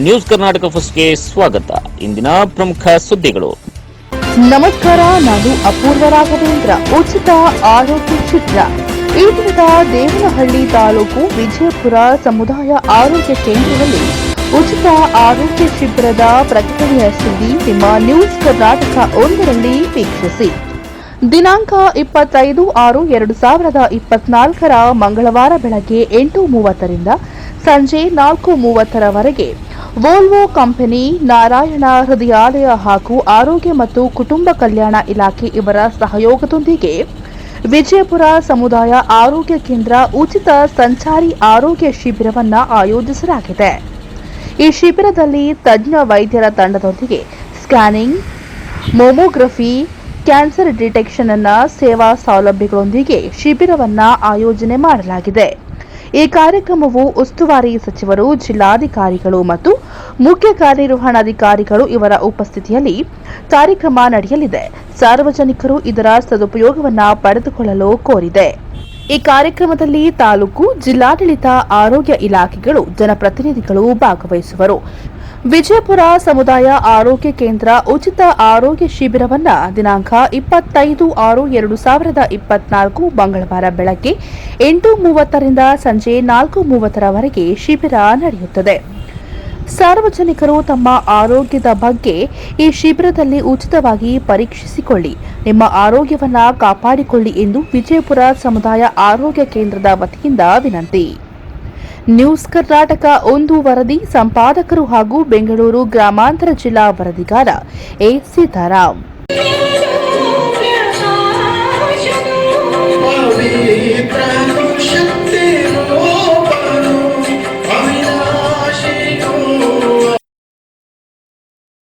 News Karnataka ಫಸ್ಟ್ಗೆ ಸ್ವಾಗತ. ಇಂದಿನ ಪ್ರಮುಖ ಸುದ್ದಿಗಳು. ನಮಸ್ಕಾರ, ನಾನು ಅಪೂರ್ವ ರಾಘವೇಂದ್ರ. ಉಚಿತ ಆರೋಗ್ಯ ಚಿತ್ರ ಈ ದಿನದ ದೇವನಹಳ್ಳಿ ತಾಲೂಕು ವಿಜಯಪುರ ಸಮುದಾಯ ಆರೋಗ್ಯ ಕೇಂದ್ರದಲ್ಲಿ ಉಚಿತ ಆರೋಗ್ಯ ಶಿಬಿರದ ಪ್ರಕಟಣೆಯ ಸುದ್ದಿ ನಿಮ್ಮ ನ್ಯೂಸ್ ಕರ್ನಾಟಕ ಒಂದರಲ್ಲಿ ವೀಕ್ಷಿಸಿ. ದಿನಾಂಕ ಇಪ್ಪತ್ತೈದು ಆರು ಎರಡು ಸಾವಿರದ ಇಪ್ಪತ್ನಾಲ್ಕರ ಮಂಗಳವಾರ ಬೆಳಗ್ಗೆ ಎಂಟು ಮೂವತ್ತರಿಂದ ಸಂಜೆ ನಾಲ್ಕು ಮೂವತ್ತರವರೆಗೆ ವೋಲ್ವೋ ಕಂಪನಿ, ನಾರಾಯಣ ಹೃದಯಾಲಯ ಹಾಗೂ ಆರೋಗ್ಯ ಮತ್ತು ಕುಟುಂಬ ಕಲ್ಯಾಣ ಇಲಾಖೆ ಇವರ ಸಹಯೋಗದೊಂದಿಗೆ ವಿಜಯಪುರ ಸಮುದಾಯ ಆರೋಗ್ಯ ಕೇಂದ್ರ ಉಚಿತ ಸಂಚಾರಿ ಆರೋಗ್ಯ ಶಿಬಿರವನ್ನು ಆಯೋಜಿಸಲಾಗಿದೆ. ಈ ಶಿಬಿರದಲ್ಲಿ ತಜ್ಞ ವೈದ್ಯರ ತಂಡದೊಂದಿಗೆ ಸ್ಕ್ಯಾನಿಂಗ್, ಮೊಮೋಗ್ರಫಿ, ಕ್ಯಾನ್ಸರ್ ಡಿಟೆಕ್ಷನ್ ಸೇವಾ ಸೌಲಭ್ಯಗಳೊಂದಿಗೆ ಶಿಬಿರವನ್ನು ಆಯೋಜನೆ ಮಾಡಲಾಗಿದೆ. ಈ ಕಾರ್ಯಕ್ರಮವು ಉಸ್ತುವಾರಿ ಸಚಿವರು, ಜಿಲ್ಲಾಧಿಕಾರಿಗಳು ಮತ್ತು ಮುಖ್ಯ ಕಾರ್ಯನಿರ್ವಹಣಾಧಿಕಾರಿಗಳು ಇವರ ಉಪಸ್ಥಿತಿಯಲ್ಲಿ ಕಾರ್ಯಕ್ರಮ ನಡೆಯಲಿದೆ. ಸಾರ್ವಜನಿಕರು ಇದರ ಸದುಪಯೋಗವನ್ನು ಪಡೆದುಕೊಳ್ಳಲು ಕೋರಿದೆ. ಈ ಕಾರ್ಯಕ್ರಮದಲ್ಲಿ ತಾಲೂಕು ಜಿಲ್ಲಾಡಳಿತ, ಆರೋಗ್ಯ ಇಲಾಖೆಗಳು, ಜನಪ್ರತಿನಿಧಿಗಳು ಭಾಗವಹಿಸುವರು. ವಿಜಯಪುರ ಸಮುದಾಯ ಆರೋಗ್ಯ ಕೇಂದ್ರ ಉಚಿತ ಆರೋಗ್ಯ ಶಿಬಿರವನ್ನ ದಿನಾಂಕ ಇಪ್ಪತ್ತೈದು ಆರು ಎರಡು ಸಾವಿರದ ಇಪ್ಪತ್ನಾಲ್ಕು ಮಂಗಳವಾರ ಬೆಳಗ್ಗೆ ಎಂಟು ಮೂವತ್ತರಿಂದ ಸಂಜೆ ನಾಲ್ಕು ಮೂವತ್ತರವರೆಗೆ ಶಿಬಿರ ನಡೆಯುತ್ತದೆ. ಸಾರ್ವಜನಿಕರು ತಮ್ಮ ಆರೋಗ್ಯದ ಬಗ್ಗೆ ಈ ಶಿಬಿರದಲ್ಲಿ ಉಚಿತವಾಗಿ ಪರೀಕ್ಷಿಸಿಕೊಳ್ಳಿ. ನಿಮ್ಮ ಆರೋಗ್ಯವನ್ನ ಕಾಪಾಡಿಕೊಳ್ಳಿ ಎಂದು ವಿಜಯಪುರ ಸಮುದಾಯ ಆರೋಗ್ಯ ಕೇಂದ್ರದ ವತಿಯಿಂದ ವಿನಂತಿ. ನ್ಯೂಸ್ ಕರ್ನಾಟಕ ಒಂದು ವರದಿ ಸಂಪಾದಕರು ಹಾಗೂ ಬೆಂಗಳೂರು ಗ್ರಾಮಾಂತರ ಜಿಲ್ಲಾ ವರದಿಗಾರ ಎ ಸೀತಾರಾಮ್